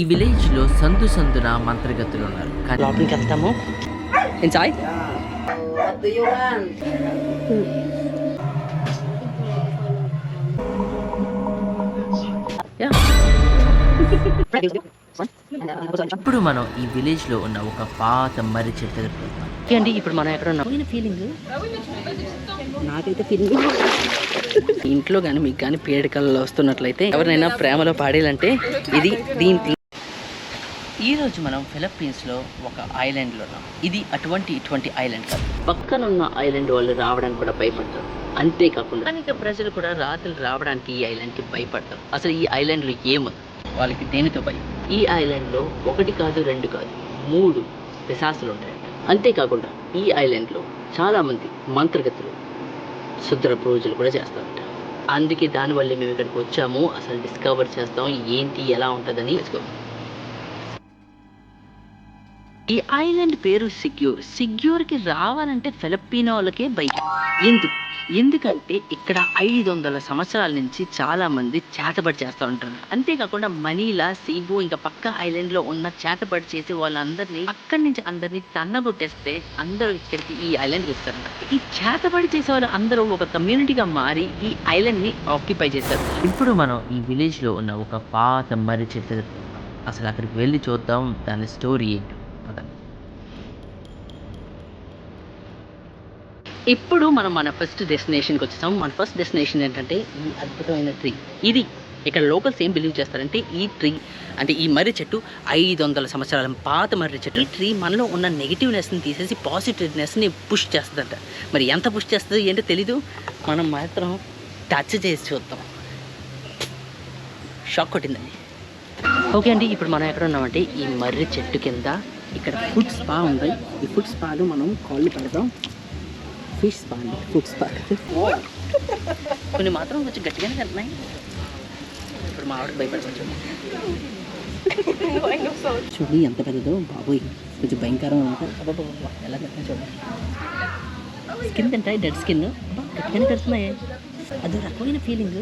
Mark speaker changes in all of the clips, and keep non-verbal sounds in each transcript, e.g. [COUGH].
Speaker 1: ఈ విలేజ్లో సందు సందున మంత్రగతులు ఉన్నారు కానీ
Speaker 2: లోపలికి వెళ్తాము.
Speaker 1: ఇప్పుడు మనం ఈ విలేజ్లో ఉన్న ఒక పాత మర్రి చెట్టు దగ్గరికి వెళ్తాం.
Speaker 2: అండి ఇప్పుడు మనం ఎక్కడ ఉన్నాం? ఫీలింగ్ నాకైతే ఫీలింగ్ ఇంట్లో కానీ మీకు కానీ పేడికల్లో వస్తున్నట్లయితే ఎవరినైనా ప్రేమలో పాడేయాలంటే ఇది దీంట్లో ఈ రోజు మనం ఫిలిప్పీన్స్లో ఒక ఐలాండ్లో ఉన్నాం. ఇది అటువంటి ఇటువంటి ఐలాండ్ కాదు. పక్కనున్న ఐలాండ్ వాళ్ళు రావడానికి కూడా భయపడతారు. అంతేకాకుండా స్థానిక ప్రజలు కూడా రాత్రులు రావడానికి ఈ ఐలాండ్కి భయపడతారు. అసలు ఈ ఐలాండ్లో ఏముంది? వాళ్ళకి దేనితో భయం? ఈ ఐలాండ్లో ఒకటి కాదు రెండు కాదు మూడు పిశాసులు ఉంటాయంట అంతేకాకుండా ఈ ఐలాండ్లో చాలా మంది మంత్రగతులు శుద్ర పూజలు కూడా చేస్తారంట. అందుకే దానివల్ల మేము ఇక్కడికి వచ్చాము. అసలు డిస్కవర్ చేస్తాం ఏంటి ఎలా ఉంటుందని తెలుసుకో ఈ ఐలాండ్ పేరు సిగ్యూర్. సిగ్యూర్కి రావాలంటే ఫిలిప్పీనో బైక్ భయం. ఎందుకు? ఎందుకంటే ఇక్కడ ఐదు వందల సంవత్సరాల నుంచి చాలా మంది చేతబడి చేస్తూ ఉంటారు. అంతేకాకుండా మనీలా సీబు ఇంకా పక్క ఐలాండ్లో ఉన్న చేతబడి చేసి వాళ్ళందరినీ అక్కడి నుంచి అందరినీ తన్నబొట్టేస్తే అందరూ ఇక్కడికి ఈ ఐలాండ్కి వస్తారు ఈ చేతబడి చేసే వాళ్ళు అందరూ ఒక కమ్యూనిటీగా మారి ఈ ఐలాండ్ని ఆక్యుపై చేశారు
Speaker 1: ఇప్పుడు మనం ఈ విలేజ్లో ఉన్న ఒక పాత మర్రి చెట్టు అసలు అక్కడికి వెళ్ళి చూద్దాం. దాని స్టోరీ ఏంటి?
Speaker 2: ఇప్పుడు మనం మన ఫస్ట్ డెస్టినేషన్కి వచ్చేసాం. మన ఫస్ట్ డెస్టినేషన్ ఏంటంటే ఈ అద్భుతమైన ట్రీ ఇది ఇక్కడ లోకల్స్ ఏం బిలీవ్ చేస్తారంటే ఈ ట్రీ అంటే ఈ మర్రి చెట్టు ఐదు వందల సంవత్సరాల పాత మర్రి చెట్టు. ఈ ట్రీ మనలో ఉన్న నెగిటివ్నెస్ని తీసేసి పాజిటివ్నెస్ని పుష్ చేస్తుందంట. మరి ఎంత పుష్ చేస్తుందో ఏంటో తెలీదు. మనం మాత్రం టచ్ చేసి చూద్దాం. షాక్ కొట్టిందండి. ఓకే అండి ఇప్పుడు మనం ఎక్కడ ఉన్నామంటే ఈ మర్రి చెట్టు కింద ఇక్కడ ఫుడ్ స్పా ఉంది. ఈ ఫుడ్ స్పాలో మనం కాళ్ళు పెడతాం ఫిష్ స్పా అండి ఫుడ్ స్పా కొన్ని మాత్రం కొంచెం గట్టిగానే కలుతున్నాయి ఇప్పుడు మా ఆవిడకి భయపడతాం చూడండి ఎంత పెద్దదో బాబోయ్. కొంచెం భయంకరం ఉంటుంది ఎలా కట్టినా చూడండి స్కిన్ తింటాయి డెడ్ స్కిన్. గట్టిగానే కడుతున్నాయి అదో రకమైన ఫీలింగ్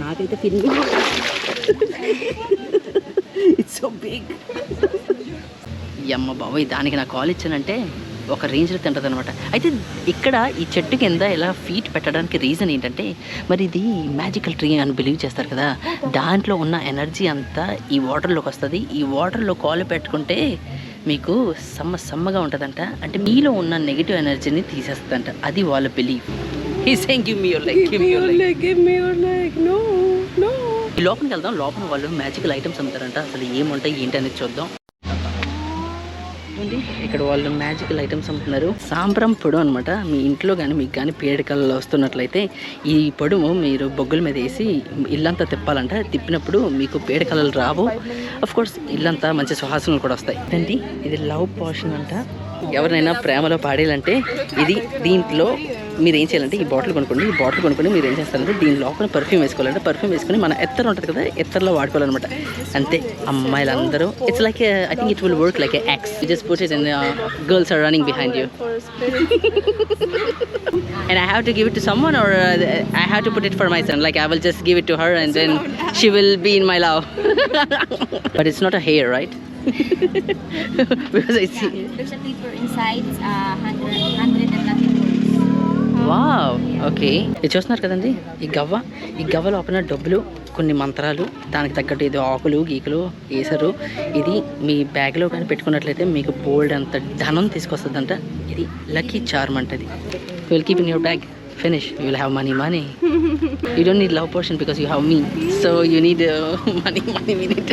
Speaker 2: నాకైతే ఫీలింగ్ ఇట్స్ సో బిగ్ అమ్మ బాబోయ్ దానికి నా కాల్ ఇచ్చానంటే ఒక రేంజ్లో తింటుంది అనమాట అయితే ఇక్కడ ఈ చెట్టు కింద ఇలా ఫీట్ పెట్టడానికి రీజన్ ఏంటంటే మరి ఇది మ్యాజికల్ ట్రీ అని బిలీవ్ చేస్తారు కదా. దాంట్లో ఉన్న ఎనర్జీ అంతా ఈ వాటర్లోకి వస్తుంది. ఈ వాటర్లో కాలు పెట్టుకుంటే మీకు సమ్మ సమ్మగా ఉంటుందంట. అంటే మీలో ఉన్న నెగిటివ్ ఎనర్జీని తీసేస్తుందంట. అది వాళ్ళ బిలీవ్ ఈ saying give me your like give me your like
Speaker 3: me your leg. No, no.
Speaker 2: ఈ లోపలికి వెళ్దాం. లోపల వాళ్ళు మ్యాజికల్ ఐటమ్స్ అమ్ముతారంట. అసలు ఏముంటాయి ఏంటి అనేది చూద్దాం. ఏంటి? ఇక్కడ వాళ్ళు మ్యాజికల్ ఐటమ్స్ అమ్ముతున్నారు. సాంబ్రం పొడు అనమాట మీ ఇంట్లో కానీ మీకు కానీ పేడికల్లో వస్తున్నట్లయితే ఈ పొడుము మీరు బొగ్గుల మీద వేసి ఇల్లంతా తిప్పాలంట. తిప్పినప్పుడు మీకు పేడకలలు రావు. అఫ్ కోర్స్ ఇల్లంతా మంచి సుహాసనలు కూడా వస్తాయి. ఏంటి ఇది లవ్ పోషన్ అంట. ఎవరినైనా ప్రేమలో పాడేయాలంటే ఇది దీంట్లో మీరు ఏం చేయాలంటే ఈ బాటిల్ కొనుక్కోండి ఈ బాటిల్ కొనుక్కొని మీరు ఏం చేస్తారంటే దీని లోపల పర్ఫ్యూమ్ వేసుకోవాలంటే పర్ఫ్యూమ్ వేసుకొని మన ఎత్తర ఉంటుంది కదా ఎత్తర్లో వాడుకోవాలన్నమాట. అంతే అమ్మాయిలందరూ it's like I think it will work like ex just purchase and girls are running behind you and I have to give it to some or I have to put it for my son like I will just give it to her and then she will be in my
Speaker 4: love but it's not a hair right because I see
Speaker 2: wow okay. ఇది చూస్తున్నారు కదండి? ఈ గవ్వ. ఈ గవ్వ లోపల డబ్బులు కొన్ని మంత్రాలు దానికి తగ్గట్టు ఇది ఆకులు గీకులు వేసారు ఇది మీ బ్యాగ్లో కానీ పెట్టుకున్నట్లయితే మీకు బోల్డ్ అంత ధనం తీసుకొస్తుందంట. ఇది లక్కీ చార్మ్ అంటది. Will keep in your bag finish you have money, money money you need need love portion because you me. Me so you need money money me need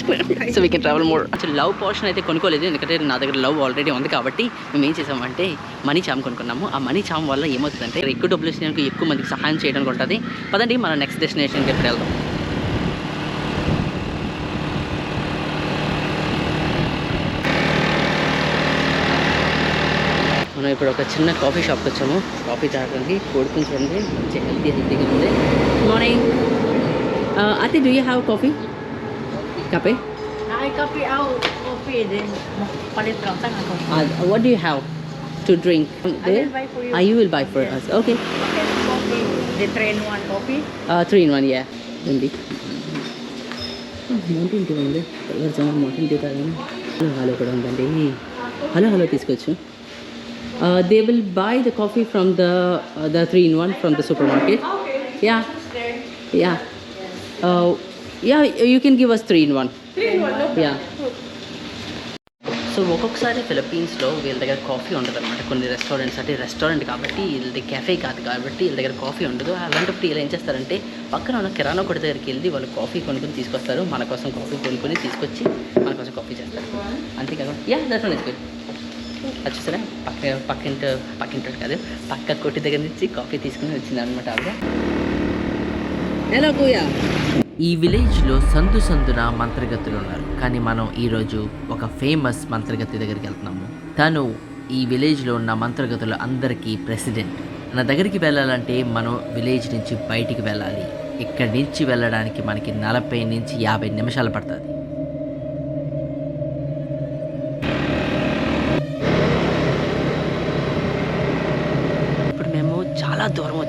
Speaker 2: so we can travel more అసలు love portion అయితే కొనుక్కోలేదు. ఎందుకంటే నా దగ్గర love already ఉంది కాబట్టి మేము ఏం చేసామంటే మనీ చామ్ కొనుక్కున్నాము. ఆ మనీ చామ్ వల్ల ఏమవుతుందంటే ఎక్కువ డబ్బులు వచ్చినందుకు ఎక్కువ మందికి సహాయం చేయడానికి ఉంటుంది. పదండి మన నెక్స్ట్ డెస్టినేషన్కి ఎప్పుడు వెళ్దాం. మనం ఇప్పుడు ఒక చిన్న కాఫీ షాప్కి వచ్చాము కాఫీ తాగడానికి కొడుకుని చూడండి మంచి హెల్తీ హెల్తీగా ఉంది మార్నింగ్ అతి do you have coffee coffee
Speaker 4: Ay, coffee out. Coffee din. Palit lang sa coffee.
Speaker 2: Uh, what do you have to drink? There?
Speaker 4: buy for you.
Speaker 2: Ah, you will buy for us. Okay.
Speaker 4: Coffee. The train one coffee.
Speaker 2: Uh, three in one, yeah. Hindi. Mountain Dew ఉంది తెల్లవారుజామున Mountain Dew తాగాను hello hello కూడా ఉందండి hello hello తీసుకోవచ్చు they will buy the coffee from the the three in one from the supermarket yeah yeah yeah you can give us three in one yeah so ఒక్కొక్కసారి ఫిలిప్పీన్స్లో వీళ్ళ దగ్గర coffee ఉండదు అనమాట కొన్ని రెస్టారెంట్స్ అంటే రెస్టారెంట్ కాబట్టి వీళ్ళది కెఫే కాదు కాబట్టి వీళ్ళ దగ్గర కాఫీ ఉండదు. అలాంటప్పుడు వీళ్ళు ఏం చేస్తారంటే పక్కన ఉన్న కిరాణా కొట్టు దగ్గరికి వెళ్ళి వాళ్ళు కాఫీ కొనుక్కొని తీసుకొస్తారు. మన కోసం కాఫీ కొనుక్కొని తీసుకొచ్చి మన కోసం కాఫీ చేస్తారు. అంతేకాదు yeah that one is good అది చూసారా? పక్క పక్కింటి పక్కింటి కాదు పక్క కొట్టి దగ్గర నుంచి కాఫీ తీసుకుని వచ్చింది అనమాట ఆవిడ. ఎలా
Speaker 1: ఈ విలేజ్లో సందు సందున మంత్రగతులు ఉన్నారు. కానీ మనం ఈరోజు ఒక ఫేమస్ మంత్రగతి దగ్గరికి వెళ్తున్నాము. తను ఈ విలేజ్లో ఉన్న మంత్రగతులు అందరికీ ప్రెసిడెంట్ నా దగ్గరికి వెళ్ళాలంటే మనం విలేజ్ నుంచి బయటికి వెళ్ళాలి. ఇక్కడి నుంచి వెళ్ళడానికి మనకి నలభై నుంచి యాభై నిమిషాలు పడుతుంది.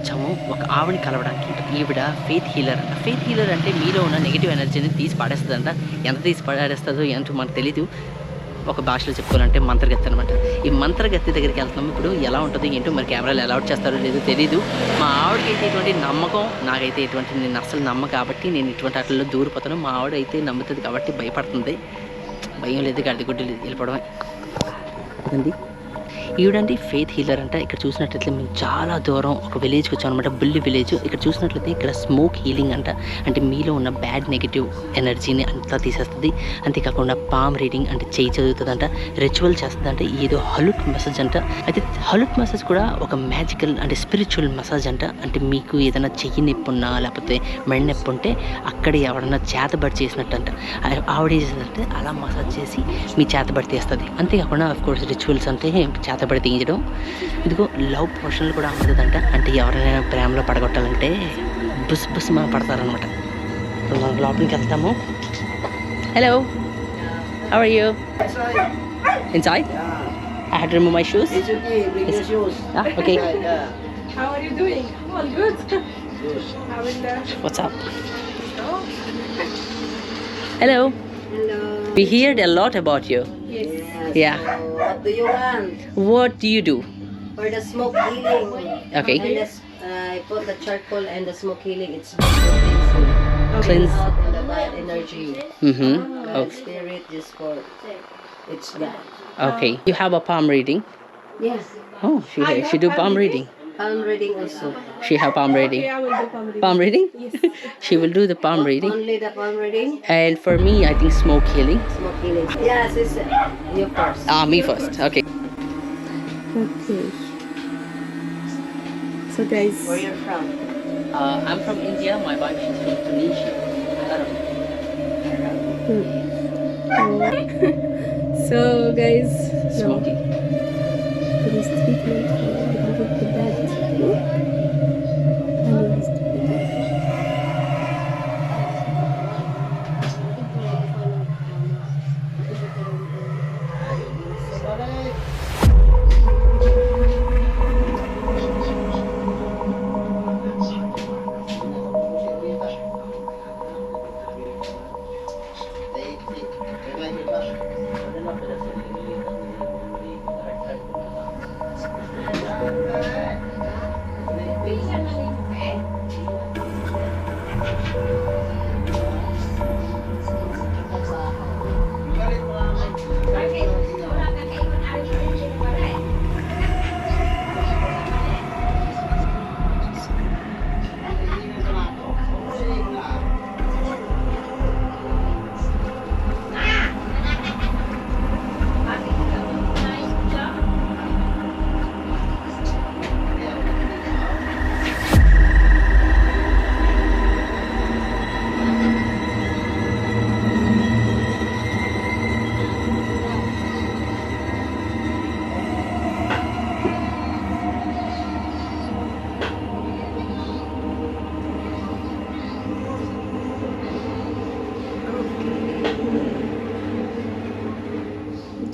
Speaker 2: వచ్చాము. ఒక ఆవిడని కలవడానికి. ఈవిడ ఫెయిత్ హీలర్ అంట. ఫెయిత్ హీలర్ అంటే మీలో ఉన్న నెగిటివ్ ఎనర్జీని తీసి పాడేస్తుందంట. ఎంత తీసి పాడేస్తుందో ఏంటో మనకు తెలీదు. ఒక భాషలో చెప్పుకోవాలంటే మంత్రగత్తి అనమాట ఈ మంత్రగత్తి దగ్గరికి వెళ్తున్నాము. ఇప్పుడు ఎలా ఉంటుందో ఏంటో మరి కెమెరాలు అలౌట్ చేస్తారో లేదో తెలీదు. మా ఆవిడకైతే ఇటువంటి నమ్మకం నాకైతే ఎటువంటి నేను అసలు నమ్మ కాబట్టి నేను ఇటువంటి వాటిల్లో దూరిపోతాను. మా ఆవిడ అయితే నమ్ముతుంది కాబట్టి భయపడుతుంది. భయం లేదు గడ్డి లేదు. వెళ్ళిపోవడమే. అండి ఈవిడండి ఫేత్ హీలర్ అంట. ఇక్కడ చూసినట్లయితే మేము చాలా దూరం ఒక విలేజ్కి వచ్చాం అనమాట బుల్లి విలేజ్ ఇక్కడ చూసినట్లయితే ఇక్కడ స్మోక్ హీలింగ్ అంట. అంటే మీలో ఉన్న బ్యాడ్ నెగిటివ్ ఎనర్జీని అంతా తీసేస్తుంది. అంతేకాకుండా పామ్ రీడింగ్ అంటే చేయి చదువుతుందంట. రిచువల్ చేస్తుందంట. ఏదో హలుట్ మసాజ్ అంట. అయితే హలుట్ మసాజ్ కూడా ఒక మ్యాజికల్ అంటే స్పిరిచువల్ మసాజ్ అంట. అంటే మీకు ఏదైనా చెయ్యి నొప్పి ఉన్నా లేకపోతే మెడ నొప్పి ఉంటే అక్కడ ఎవడన్నా చేతబడి చేసినట్టు అంట ఆవిడ ఏం చేసిందంటే అలా మసాజ్ చేసి మీ చేతబడి తీస్తుంది. అంతేకాకుండా ఆఫ్ కోర్స్ రిచువల్స్ అంటే చేత చేతబడి తీయించడం ఇదిగో లవ్ పోషన్లు కూడా అందదంట అంటే ఎవరైనా ప్రేమలో పడగొట్టాలంటే బుస్ బుస్ మా పడతారనమాట మనం లోపలికి వెళ్తాము hello how are you inside I had remove my shoes
Speaker 3: It's okay, bring your shoes.
Speaker 2: Okay
Speaker 3: Yeah.
Speaker 4: How are you doing? Well, good. How is that?
Speaker 2: What's up hello
Speaker 3: Hello.
Speaker 2: We heard a lot about you.
Speaker 4: Yes.
Speaker 2: Yeah.
Speaker 3: So, what do you want?
Speaker 2: What do you do?
Speaker 3: For the smoke healing.
Speaker 2: Okay.
Speaker 3: And the, uh, I put the charcoal and the smoke healing. It's good for cleansing.
Speaker 2: Cleanse.
Speaker 3: out all the bad energy.
Speaker 2: Mm-hmm.
Speaker 3: Bad
Speaker 2: Okay.
Speaker 3: spirit just for it's God.
Speaker 2: Okay. You have a palm reading.
Speaker 3: Yes.
Speaker 2: Oh, she she do palm reading.
Speaker 3: Palm reading also.
Speaker 2: She have palm reading.
Speaker 4: Okay, I will do comedy.
Speaker 2: Palm reading? she will do the palm reading.
Speaker 3: Only the palm reading.
Speaker 2: And for me, I think smoke healing.
Speaker 3: Smoke healing. Yes, it's uh, you first.
Speaker 2: Ah, me first. Okay.
Speaker 4: Okay. So guys,
Speaker 3: Where are you're from?
Speaker 2: Uh, I'm from India. My wife is from Tunisia. [LAUGHS]
Speaker 4: so guys,
Speaker 2: Smoking.
Speaker 4: there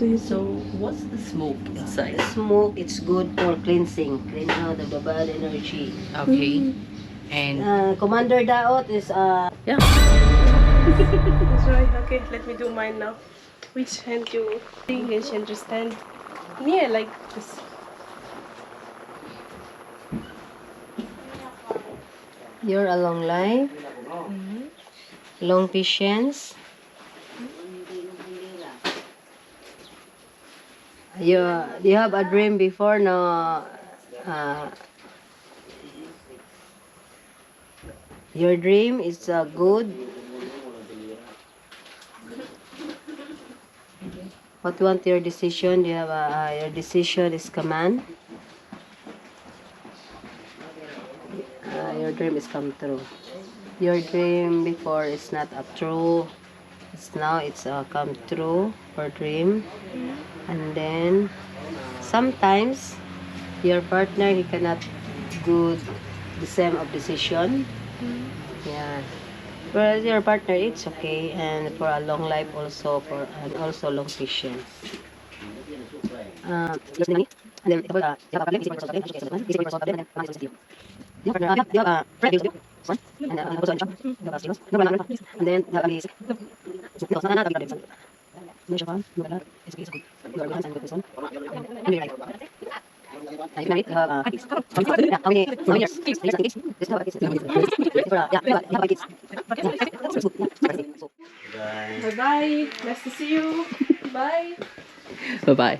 Speaker 4: Do you
Speaker 2: So, what's the smoke inside?
Speaker 3: The smoke, it's good for cleansing. Cleanse out the bad energy.
Speaker 2: Okay. And
Speaker 3: Uh, Commander Daot is uh,
Speaker 2: yeah. [LAUGHS]
Speaker 5: That's right. Okay, let me do mine now. Which hand you English understand? Near like this.
Speaker 3: You're a long life. Long patience. You, you have a dream before, no? Uh, your dream is uh, good. What you want your decision? You have a, uh, your decision is command? uh, your dream is come true. Your dream before is not a true. It's now it's uh, come true or dream. And then sometimes your partner he cannot do the same of decision. Yeah. Whereas your partner it's okay and for a long life also for and also long patience. Uh, and then
Speaker 5: Bye bye. Nice to see you. Bye.
Speaker 2: Bye bye.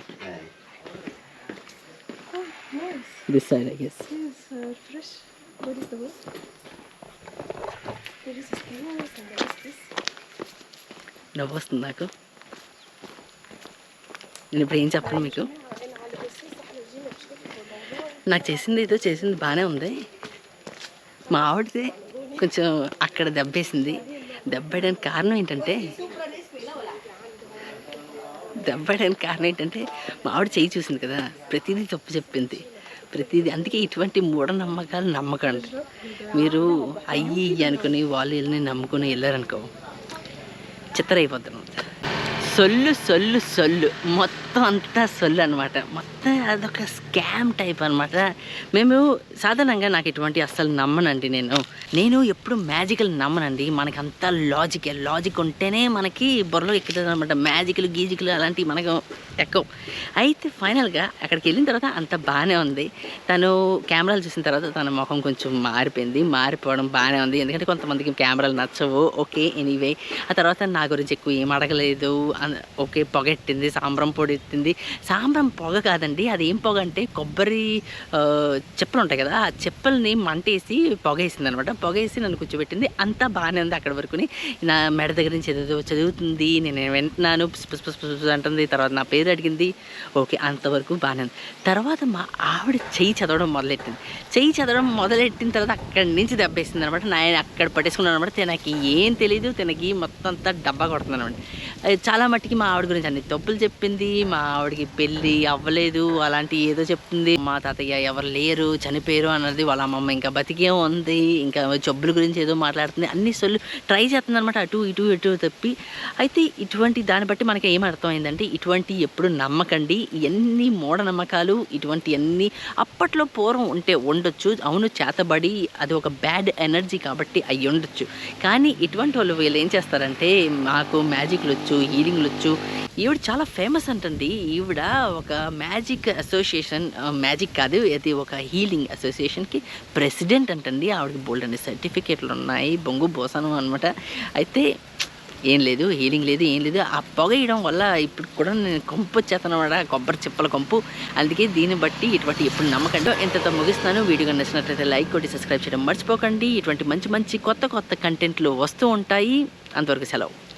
Speaker 2: Oh, nice. This
Speaker 5: side, I guess. Uh, fresh. What is the word? There is a and there is this.
Speaker 2: నవ్వు వస్తుంది నాకు. నేను ఇప్పుడు ఏం చెప్పను మీకు? నాకు చేసింది ఏదో చేసింది బాగానే ఉంది. మా ఆవిడదే కొంచెం అక్కడ దెబ్బేసింది. దెబ్బేయడానికి కారణం ఏంటంటే దెబ్బడానికి కారణం ఏంటంటే మా ఆవిడ చేయి చూసింది కదా ప్రతిదీ తప్పు చెప్పింది. ప్రతిదీ అందుకే ఇటువంటి మూఢనమ్మకాలు నమ్మకండి. మీరు అయ్యి ఇయ్యి అనుకుని వాళ్ళు వీళ్ళని నమ్ముకుని వెళ్ళారనుకో. చిత్తరైపోతున్నాం. సొల్లు సొల్లు సొల్లు. మొత్తం అంతా సొల్లు అనమాట మొత్తం అదొక స్కామ్ టైప్ అనమాట మేము సాధారణంగా నాకు ఇటువంటి అస్సలు నమ్మనండి నేను. నేను ఎప్పుడు మ్యాజికల్ నమ్మనండి. మనకి అంతా లాజిక్ లాజిక్ ఉంటేనే మనకి బుర్రలో ఎక్కుతుంది అనమాట మ్యాజిక్లు గీజికలు అలాంటివి మనకు ఎక్కవు. అయితే ఫైనల్గా అక్కడికి వెళ్ళిన తర్వాత అంత బాగానే ఉంది. తను కెమెరాలు చూసిన తర్వాత తన ముఖం కొంచెం మారిపోయింది. మారిపోవడం బాగానే ఉంది. ఎందుకంటే కొంతమందికి కెమెరాలు నచ్చవు. Okay anyway. ఆ తర్వాత నా గురించి ఎక్కువ ఏం అడగలేదు. ఓకే పొగ ఎట్టింది సాంబ్రం పొడి ఎత్తింది సాంబ్రం పొగ కాదండి అది ఏం పొగ అంటే కొబ్బరి చెప్పలు చెప్పులు ఉంటాయి కదా ఆ చెప్పుల్ని మంటేసి పొగ వేసింది అనమాట పొగ వేసి నన్ను కూర్చోబెట్టింది. అంతా బాగానే ఉంది అక్కడ వరకుని. నా మెడ దగ్గర నుంచి ఏదో చదువుతుంది నేను వింటున్నాను పుస్ పుస్ పుస్ పుస్ పుస్ అంటుంది. తర్వాత నా పేరు అడిగింది. ఓకే అంతవరకు బాగానే ఉంది. తర్వాత మా ఆవిడ చెయ్యి చదవడం మొదలెట్టింది. చెయ్యి చదవడం మొదలెట్టిన తర్వాత అక్కడి నుంచి దెబ్బేసింది అనమాట నేను అక్కడ పట్టేసుకున్నాను అనమాట తనకి ఏం తెలియదు తనకి మొత్తం అంతా డబ్బా కొడుతుంది అనమాట చాలా మట్టికి మా ఆవిడ గురించి అన్ని తప్పులు చెప్పింది మా ఆవిడకి పెళ్ళి అవ్వలేదు అలాంటి ఏదో చెప్తుంది. మా తాతయ్య ఎవరు లేరు చనిపోయారు అన్నది వాళ్ళ అమ్మమ్మ ఇంకా బతికే ఉంది ఇంకా జబ్బుల గురించి ఏదో మాట్లాడుతుంది అన్ని సొల్లు ట్రై చేస్తుంది అనమాట అటు ఇటు ఇటు తప్పి. అయితే ఇటువంటి దాన్ని బట్టి మనకి ఏం అర్థమైందంటే ఇటువంటి ఎప్పుడు నమ్మకండి ఎన్ని మూఢనమ్మకాలు ఇటువంటి అన్ని అప్పట్లో పూర్వం ఉంటే ఉండొచ్చు అవును చేతబడి అది ఒక బ్యాడ్ ఎనర్జీ కాబట్టి అయ్యి ఉండొచ్చు కానీ ఇటువంటి వాళ్ళు వీళ్ళు ఏం చేస్తారంటే మాకు మ్యాజిక్లు వచ్చు హీలింగ్ వచ్చు. ఈవిడ చాలా ఫేమస్ అంటండి. ఈవిడ ఒక మ్యాజిక్ అసోసియేషన్ మ్యాజిక్ కాదు అది ఒక హీలింగ్ అసోసియేషన్కి ప్రెసిడెంట్ అంటండి. ఆవిడకి బోల్డ్ అండి సర్టిఫికేట్లు ఉన్నాయి బొంగు బోసనం అనమాట అయితే ఏం లేదు హీలింగ్ లేదు ఏం లేదు. ఆ పొగ వేయడం వల్ల ఇప్పుడు కూడా నేను కొంపు వచ్చేస్తాను కొబ్బరి చిప్పల కొంపు. అందుకే దీన్ని బట్టి ఇటువంటి ఎప్పుడు నమ్మకండి ఇంతతో ముగిస్తాను వీడియో నచ్చినట్లయితే లైక్ కొట్టి సబ్స్క్రైబ్ చేయడం మర్చిపోకండి. ఇటువంటి మంచి మంచి కొత్త కొత్త కంటెంట్లు వస్తూ ఉంటాయి. అంతవరకు సెలవు.